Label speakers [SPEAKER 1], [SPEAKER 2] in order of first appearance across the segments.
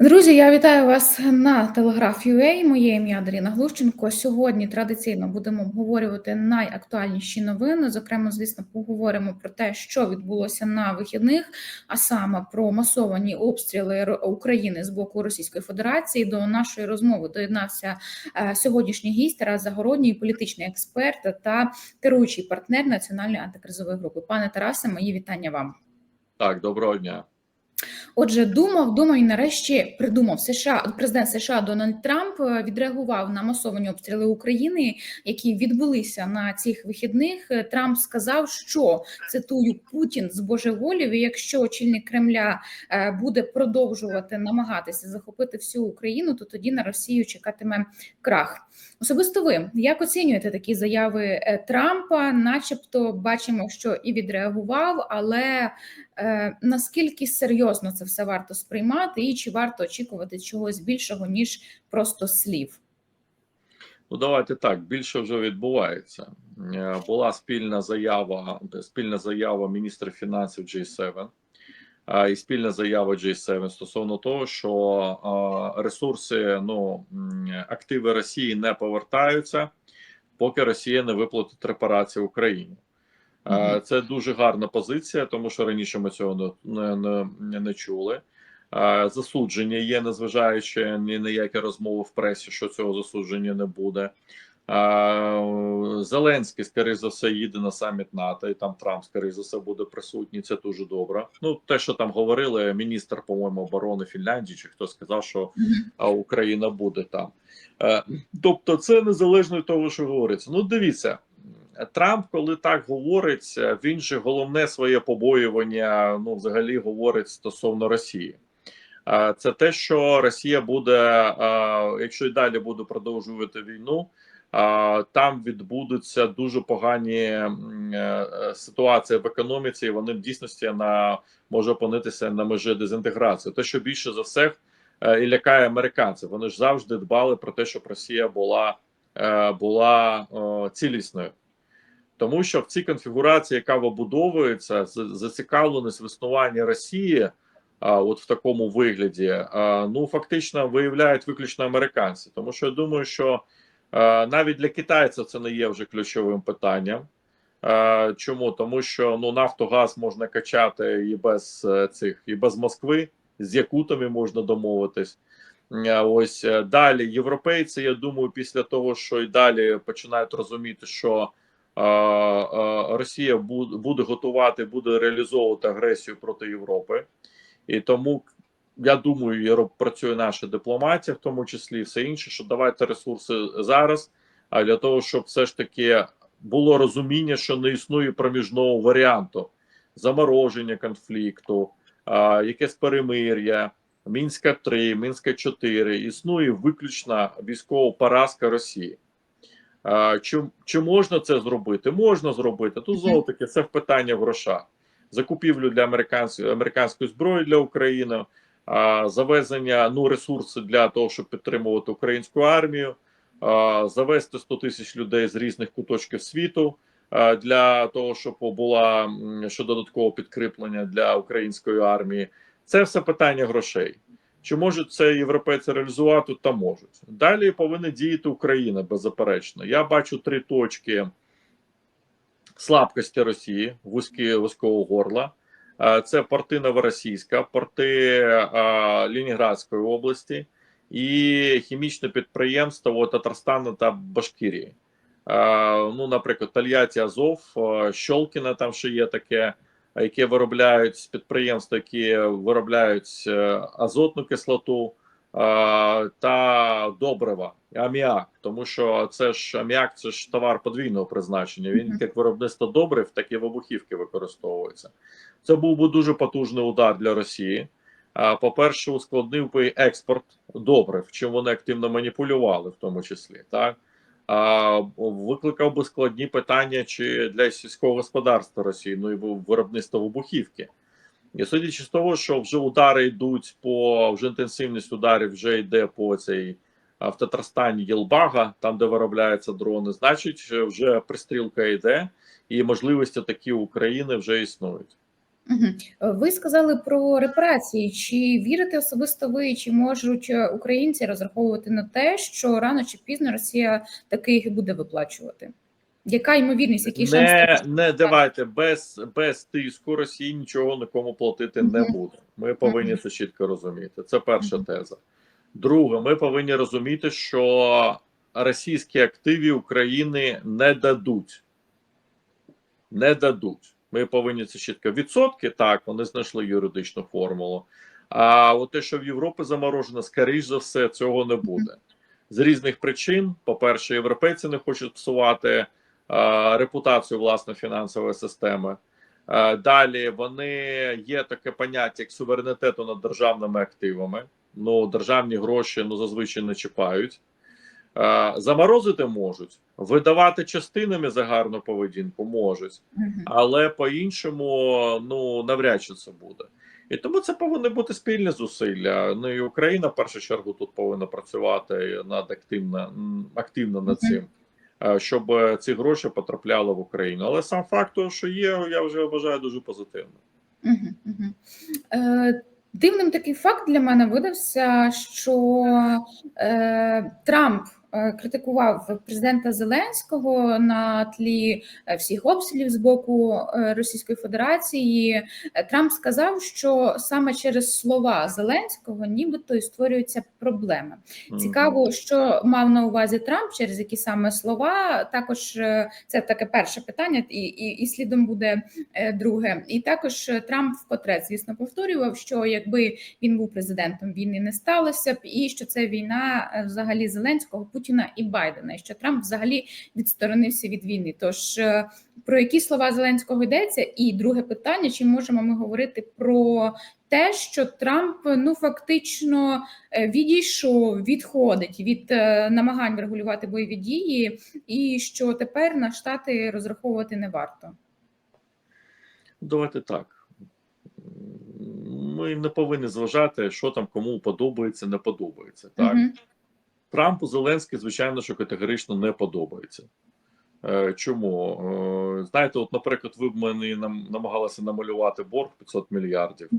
[SPEAKER 1] Друзі, я вітаю вас на телеграф UA. Моє ім'я Даріна Глущенко. Сьогодні традиційно будемо обговорювати найактуальніші новини. Зокрема, звісно, поговоримо про те, що відбулося на вихідних, а саме про масовані обстріли України з боку Російської Федерації. До нашої розмови доєднався е, сьогоднішній гість Тарас Загородній, політичний експерт та керуючий партнер національної антикризової групи. Пане Тарасе, мої вітання вам.
[SPEAKER 2] Так, доброго дня.
[SPEAKER 1] Отже, думав, думаю, нарешті придумав США. Президент США Дональд Трамп е, відреагував на масовані обстріли України, які відбулися на цих вихідних. Е, Трамп сказав, що цитую Путін збожеволів, і якщо очільник Кремля е, буде продовжувати намагатися захопити всю Україну, то тоді на Росію чекатиме крах. Особисто ви як оцінюєте такі заяви Трампа? Начебто бачимо, що і відреагував, але е, наскільки серйозно це все варто сприймати, і чи варто очікувати чогось більшого ніж просто слів?
[SPEAKER 2] Ну, давайте так. Більше вже відбувається. Була спільна заява, спільна заява міністра фінансів G7 і спільна заява G7 стосовно того, що ресурси, ну активи Росії не повертаються, поки Росія не виплатить репарації Україні. Це дуже гарна позиція, тому що раніше ми цього не не, не чули. Засудження є, незважаючи ні на які розмови в пресі, що цього засудження не буде. Зеленський, скоріше за все, їде на саміт НАТО, і там Трамп, скоріше за все, буде присутній. Це дуже добре. Ну, те, що там говорили, міністр, по-моєму, оборони Фінляндії, чи хто сказав, що Україна буде там. Е, тобто, це незалежно від того, що говориться. Ну, дивіться. Трамп, коли так говорить, він же головне своє побоювання ну, взагалі говорить стосовно Росії. Це те, що Росія буде, якщо й далі буде продовжувати війну, там відбудуться дуже погані е, ситуації в економіці, і вони в дійсності на може опинитися на межі дезінтеграції. Те, що більше за все е, і лякає американців, вони ж завжди дбали про те, щоб Росія була, е, була цілісною. Тому що в цій конфігурації, яка вибудовується, зацікавленість в існуванні Росії, от в такому вигляді, ну фактично виявляють виключно американці. Тому що я думаю, що навіть для китайців це не є вже ключовим питанням. Чому? Тому що ну нафтогаз можна качати і без е, цих, і без Москви, з Якутами можна домовитись. Ось е, далі європейці. Я думаю, після того, що і далі починають розуміти, що Росія буде готувати, буде реалізовувати агресію проти Європи, і тому я думаю, працює наша дипломатія, в тому числі і все інше, що давайте ресурси зараз. А для того, щоб все ж таки було розуміння, що не існує проміжного варіанту замороження конфлікту, а, якесь перемир'я, мінська 3 мінська 4 існує виключно військова поразка Росії. Чи чи можна це зробити? Можна зробити. Тут знову таки це в питання в грошах. Закупівлю для американської американської зброї для України, а, завезення ну ресурси для того, щоб підтримувати українську армію, завести 100 тисяч людей з різних куточків світу для того, щоб була що додаткове підкріплення для української армії. Це все питання грошей. Чи можуть це європейці реалізувати? Та можуть. Далі повинна діяти Україна беззаперечно. Я бачу три точки слабкості Росії, вузькі вузького горла. Це порти Новоросійська, порти Лініградської області і хімічне підприємство Татарстану та Башкірії. Ну, наприклад, Тольятті Азов, Щолкіна, там ще є таке яке виробляють підприємства, які виробляють е, азотну кислоту та добрива, аміак, тому що це ж аміак, це ж товар подвійного призначення. Він як виробництво добрив, так і вибухівки використовується. Це був би дуже потужний удар для Росії. По-перше, ускладнив би експорт добрив, чим вони активно маніпулювали, в тому числі так викликав би складні питання чи для сільського господарства Росії, ну і виробництва вибухівки. І судячи з того, що вже удари йдуть по вже інтенсивність ударів вже йде по цій в Татарстані Єлбага, там де виробляються дрони, значить, вже пристрілка йде, і можливості такі України вже існують.
[SPEAKER 1] Ви сказали про репарації. Чи вірите особисто ви, чи можуть е, українці розраховувати на те, що рано чи пізно Росія таки їх буде виплачувати? Яка ймовірність, який шанс?
[SPEAKER 2] Не, не давайте без, без тиску Росії нічого нікому платити не буде. Ми повинні це чітко розуміти. Це перша теза. Друге, ми повинні розуміти, що російські активи України не дадуть. Не дадуть. Ми повинні це чітко. Відсотки так, вони знайшли юридичну формулу. А от те, що в Європі заморожено, скоріш за все, цього не буде. З різних причин. По-перше, європейці не хочуть псувати репутацію власне фінансової системи. Далі вони є таке поняття як суверенітету над державними активами. Ну, державні гроші ну зазвичай не чіпають. Заморозити можуть, видавати частинами за гарну поведінку можуть, але по-іншому ну навряд чи це буде. І тому це повинні бути спільні зусилля. Ну і Україна в першу чергу тут повинна працювати над активно, активно над цим, щоб е, ці гроші потрапляли в Україну. Але сам факт, того, що є, я вже вважаю дуже позитивно.
[SPEAKER 1] Е, Дивним такий факт для мене видався, що е, Трамп е, критикував президента Зеленського на тлі е, всіх обстрілів з боку е, Російської Федерації. Е, Трамп сказав, що саме через слова Зеленського нібито і створюються проблеми. Цікаво, що мав на увазі Трамп, через які саме слова. Також е, це таке перше питання, і, і, і слідом буде е, друге. І також е, Трамп вкотре, звісно, повторював, що якби він був президентом, війни не сталося б, і що це війна е, взагалі Зеленського, Путіна і Байдена, і що Трамп взагалі відсторонився від війни. Тож е, про які слова Зеленського йдеться? І друге питання: чи можемо ми говорити про те, що Трамп ну фактично е, відійшов, відходить від е, намагань врегулювати бойові дії, і що тепер на штати розраховувати не варто.
[SPEAKER 2] Давайте так. Ми не повинні зважати, що там кому подобається, не подобається. Так
[SPEAKER 1] Мгм.
[SPEAKER 2] Трампу Зеленський, звичайно, що категорично не подобається. Е, Чому? Е, Знаєте, от, наприклад, ви б мені нам намагалися намалювати борг 500 мільярдів.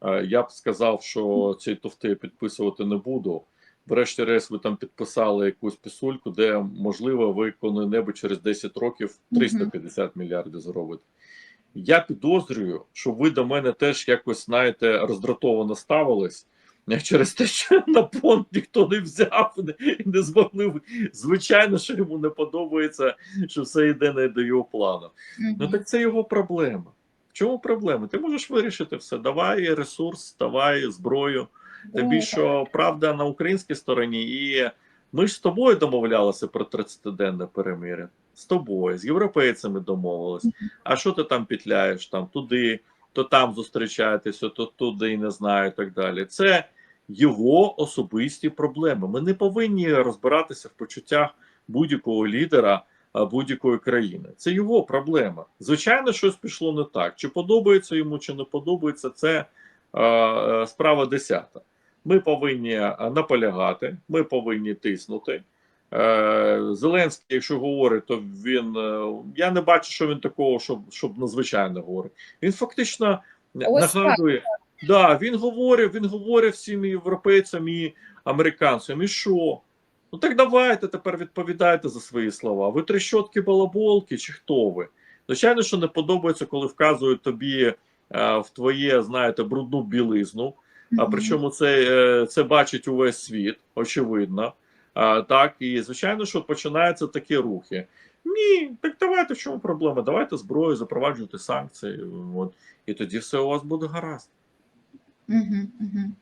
[SPEAKER 2] Е, Я б сказав, що ці туфти підписувати не буду. Врешті-решт, ви там підписали якусь пісульку, де можливо ви коли-небудь через 10 років 350 мільярдів зробите. Я підозрюю, що ви до мене теж якось, знаєте, роздратовано ставились через те, що на понт ніхто не взяв і не змогли. Звичайно, що йому не подобається, що все йде не до його плану. Ну так це його проблема. В чому проблема? Ти можеш вирішити все. Давай ресурс, давай зброю. Тим більше, що правда на українській стороні, і ми ж з тобою домовлялися про 30-денне перемир'я. З тобою, з європейцями домовились. А що ти там петляєш? Там туди, то там зустрічаєтеся, то туди не знаю, і так далі. Це його особисті проблеми. Ми не повинні розбиратися в почуттях будь-якого лідера будь-якої країни. Це його проблема. Звичайно, щось пішло не так. Чи подобається йому, чи не подобається, це е, справа десята. Ми повинні наполягати, ми повинні тиснути. Е, Зеленський, якщо говорить, то він е, я не бачу, що він такого, щоб щоб надзвичайно говорить. Він фактично
[SPEAKER 1] Ось
[SPEAKER 2] нагадує. Да, він говорив, він говорив всім і європейцям і американцям. І що? Ну так давайте тепер відповідайте за свої слова. Ви трещотки балаболки, чи хто ви? Звичайно, що не подобається, коли вказують тобі е, в твоє, знаєте, брудну білизну. А причому це, е, це бачить увесь світ, очевидно. А, так, і звичайно, що починаються такі рухи. Ні, так давайте в чому проблема? Давайте зброю, запроваджувати санкції. От, і тоді все у вас буде гаразд.
[SPEAKER 1] Угу, мгм.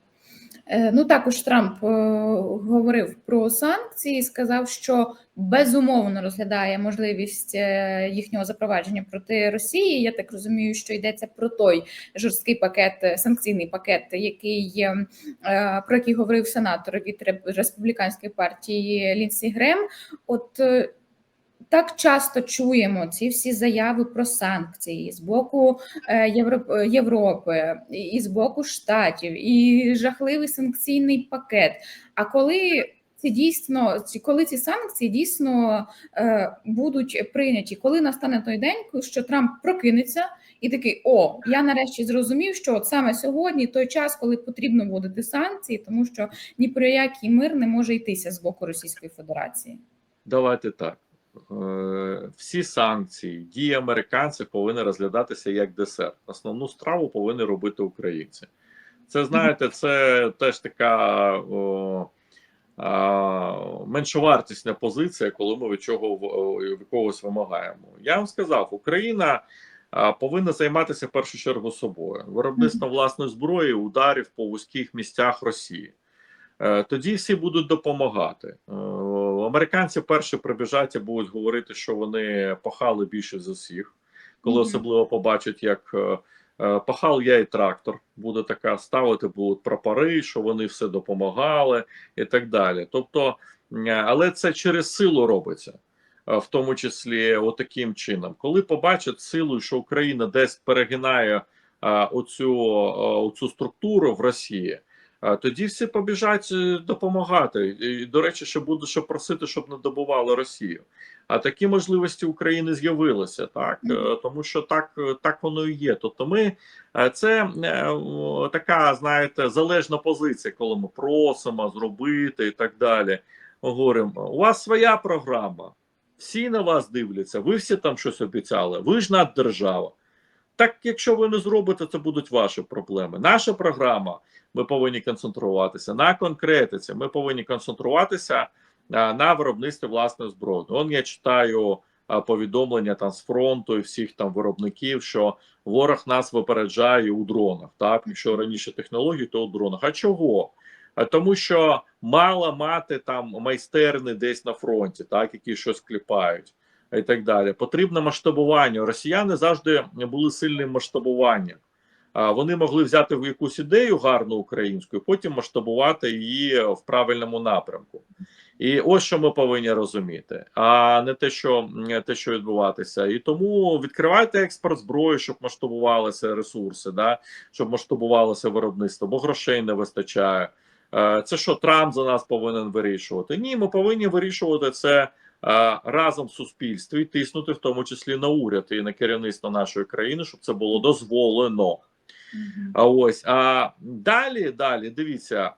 [SPEAKER 1] Е, Ну також Трамп е, говорив про санкції, сказав, що безумовно розглядає можливість е, їхнього запровадження проти Росії. Я так розумію, що йдеться про той жорсткий пакет, санкційний пакет, який про який говорив сенатор від республіканської партії Лінсі Грем. От так часто чуємо ці всі заяви про санкції з боку е, е, Європи і- з боку штатів, і жахливий санкційний пакет. А коли ці дійсно коли ці санкції дійсно е, будуть прийняті, коли настане той день, що Трамп прокинеться і такий: о, я нарешті зрозумів, що от саме сьогодні той час, коли потрібно вводити санкції, тому що ні про який мир не може йтися з боку Російської Федерації.
[SPEAKER 2] Давайте так. Е, Всі санкції, дії американців повинні розглядатися як десерт. Основну страву повинні робити українці. Це знаєте, це теж така о, а, меншовартісна позиція, коли ми від чого в- від когось вимагаємо. Я вам сказав, Україна повинна займатися в першу чергу собою. Виробництво власної зброї, ударів по вузьких місцях Росії. Е, Тоді всі будуть допомагати. Американці перші прибіжать і будуть говорити, що вони пахали більше з усіх, коли
[SPEAKER 1] Мгм.
[SPEAKER 2] особливо побачать, як е, е, пахав я і трактор. Буде така ставити, будуть прапори, що вони все допомагали і так далі. Тобто, е, але це через силу робиться. е, В тому числі, отаким чином, коли побачать силу, що Україна десь перегинає а, оцю, а, оцю структуру в Росії, тоді всі побіжать е, допомагати. І, до речі, ще буду ще просити, щоб не добували Росію. А такі можливості України з'явилися, так Е, тому що так, е, так воно і є. Тобто, ми це така, знаєте, залежна позиція, коли ми просимо зробити і так далі. Говоримо, у вас своя програма, всі на вас дивляться, ви всі там щось обіцяли, ви ж наддержава. Так, якщо ви не зробите, це будуть ваші проблеми. Наша програма ми повинні концентруватися на конкретиці. Ми повинні концентруватися на виробництві власної зброї. Он я читаю повідомлення там з фронту і всіх там виробників, що ворог нас випереджає у дронах. Так, якщо раніше технології, то у дронах. А чого? Тому, що мало мати там майстерни десь на фронті, так які щось кліпають. І так далі, потрібне масштабування. Росіяни завжди були сильним масштабуванням. Вони могли взяти в якусь ідею гарну українську, і потім масштабувати її в правильному напрямку. І ось що ми повинні розуміти, а не те, що м, те, що відбуватися. І тому відкривайте експорт зброї, щоб масштабувалися ресурси, да? щоб масштабувалося виробництво, бо грошей не вистачає. Е, Це що Трамп за нас повинен вирішувати? Ні, ми повинні вирішувати це разом в суспільстві, тиснути в тому числі на уряд і на керівництво нашої країни, щоб це було дозволено. А ось а далі, далі, дивіться,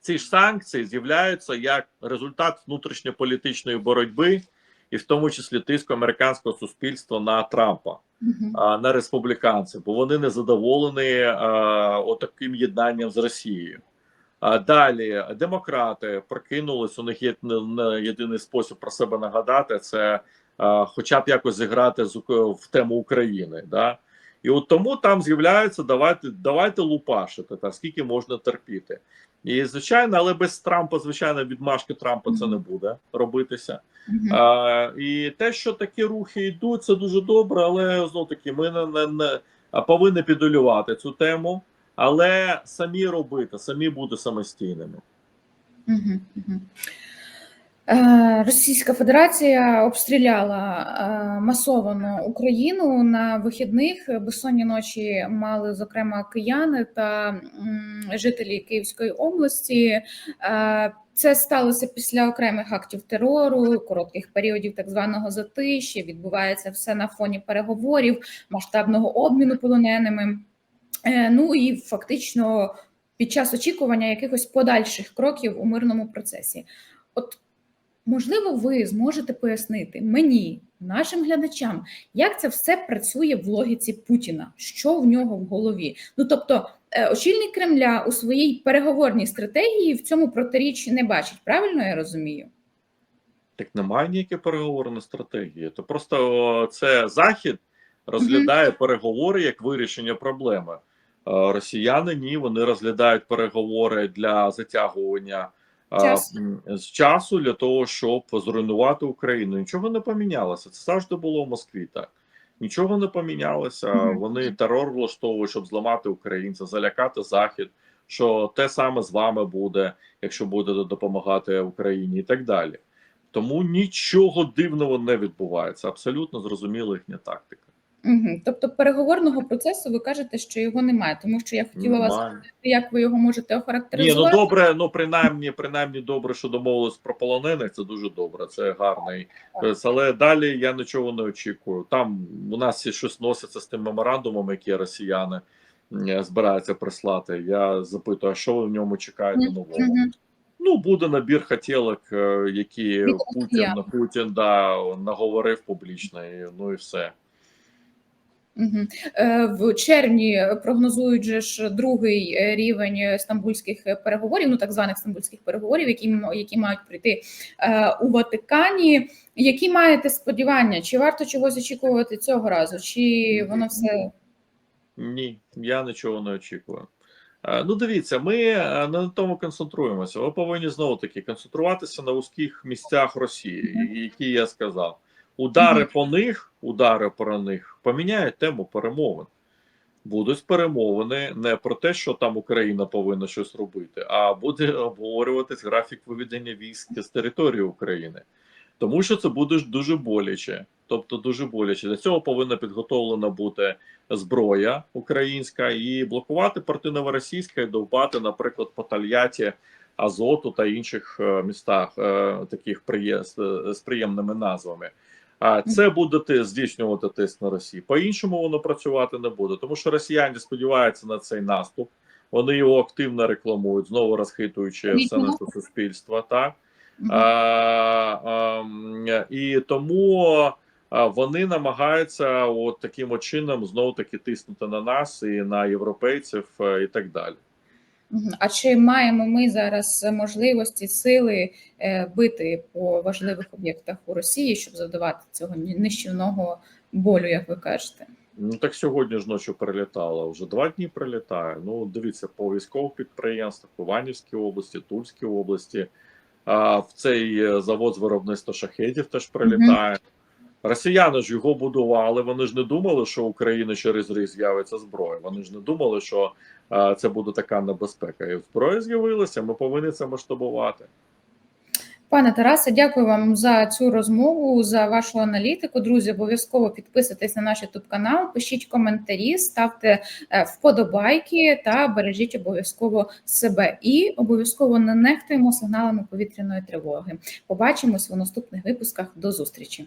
[SPEAKER 2] ці ж санкції з'являються як результат внутрішньополітичної боротьби, і в тому числі тиску американського суспільства на Трампа,
[SPEAKER 1] Мгм.
[SPEAKER 2] а, на республіканців, бо вони не задоволені а, отаким єднанням з Росією. А далі демократи прокинулись. У них є єдиний спосіб про себе нагадати це а, хоча б якось зіграти з в тему України. Да? І от тому там з'являється давайте давайте лупашити, та скільки можна терпіти. І звичайно, але без Трампа, звичайно, відмашки Трампа це не буде робитися.
[SPEAKER 1] Мгм.
[SPEAKER 2] А, і те, що такі рухи йдуть, це дуже добре, але знов таки ми не, не, не повинні підолювати цю тему, але самі робити, самі бути самостійними.
[SPEAKER 1] Е, Російська Федерація обстріляла е, масово Україну на вихідних. Безсонні ночі мали зокрема кияни та жителі Київської області. Е, Це сталося після окремих актів терору, коротких періодів так званого затиші. Відбувається все на фоні переговорів, масштабного обміну полоненими. Е, Ну і фактично під час очікування якихось подальших кроків у мирному процесі. От можливо, ви зможете пояснити мені, нашим глядачам, як це все працює в логіці Путіна, що в нього в голові. Ну тобто, е, очільник Кремля у своїй переговорній стратегії в цьому протиріч не бачить. Правильно я розумію?
[SPEAKER 2] Так немає ніякої переговорної стратегії. То просто це захід розглядає переговори як вирішення проблеми. Росіяни ні, вони розглядають переговори для затягування
[SPEAKER 1] Час.
[SPEAKER 2] з часу для того, щоб зруйнувати Україну. Нічого не помінялося. Це завжди було в Москві. Так нічого не помінялося.
[SPEAKER 1] Мгм.
[SPEAKER 2] Вони терор влаштовують, щоб зламати українця, залякати захід. Що те саме з вами буде, якщо будете допомагати Україні, і так далі. Тому нічого дивного не відбувається. Абсолютно зрозуміла їхня тактика.
[SPEAKER 1] Угу. Тобто переговорного процесу ви кажете, що його немає, тому що я хотіла вас
[SPEAKER 2] Немає.
[SPEAKER 1] запитати, як ви його можете
[SPEAKER 2] Ні, ну добре, ну принаймні, принаймні добре, що домовились про полонених. Це дуже добре. Це гарний. Тобто, Але далі я нічого не очікую. Там у нас є щось носиться з тим меморандумом, які росіяни збираються прислати. Я запитую, а що ви в ньому чекаєте нового?
[SPEAKER 1] Мгм.
[SPEAKER 2] Ну, буде набір хотілок, е, які
[SPEAKER 1] Від
[SPEAKER 2] Путін,
[SPEAKER 1] росіян.
[SPEAKER 2] Путін да, наговорив публічно, і, ну і все.
[SPEAKER 1] Е, В червні прогнозують же ж другий е, рівень стамбульських переговорів, ну так званих стамбульських переговорів, які, які мають прийти е, у Ватикані. Які маєте сподівання? Чи варто чогось очікувати цього разу? Чи воно все
[SPEAKER 2] Ні, я нічого не очікую. Ну, дивіться, ми не на тому концентруємося. Ви повинні знову таки концентруватися на вузьких місцях Росії, які я сказав. Удари по них, удари про них поміняють тему перемовин. Будуть перемовини не про те, що там Україна повинна щось робити, а буде обговорюватись графік виведення військ з території України. Тому що це буде дуже боляче. Тобто дуже боляче. Для цього повинна підготовлена бути зброя українська і блокувати порти новоросійська і довбати, наприклад, по Тольятті, Азоту та інших е, містах, е, таких з- з приємними назвами. А це буде ти здійснювати тиск на Росію. По-іншому воно працювати не буде, тому що росіяни сподіваються на цей наступ. Вони його активно рекламують, знову розхитуючи все наше суспільство. Так а, ем, і тому вони намагаються от таким чином знову таки тиснути на нас і на європейців е, і так далі.
[SPEAKER 1] А чи маємо ми зараз можливості сили е, бити по важливих об'єктах у Росії, щоб завдавати цього нищівного болю, як ви кажете?
[SPEAKER 2] Ну так сьогодні ж ночі прилітало. Вже два дні прилітає. Ну дивіться, по військових підприємствах, в Іванівській області, Тульській області. А в цей е, завод з виробництва шахедів теж прилітає. Росіяни ж його будували. Вони ж не думали, що Україна через рік з'явиться зброя. Вони ж не думали, що це буде така небезпека. І зброя з'явилася. Ми повинні це масштабувати.
[SPEAKER 1] Пане Тарасе, дякую вам за цю розмову, за вашу аналітику. Друзі, обов'язково підписуйтесь на наш youtube канал, пишіть коментарі, ставте е, вподобайки та бережіть обов'язково себе. І обов'язково не нехтуємо сигналами повітряної тривоги. Побачимось у наступних випусках. До зустрічі.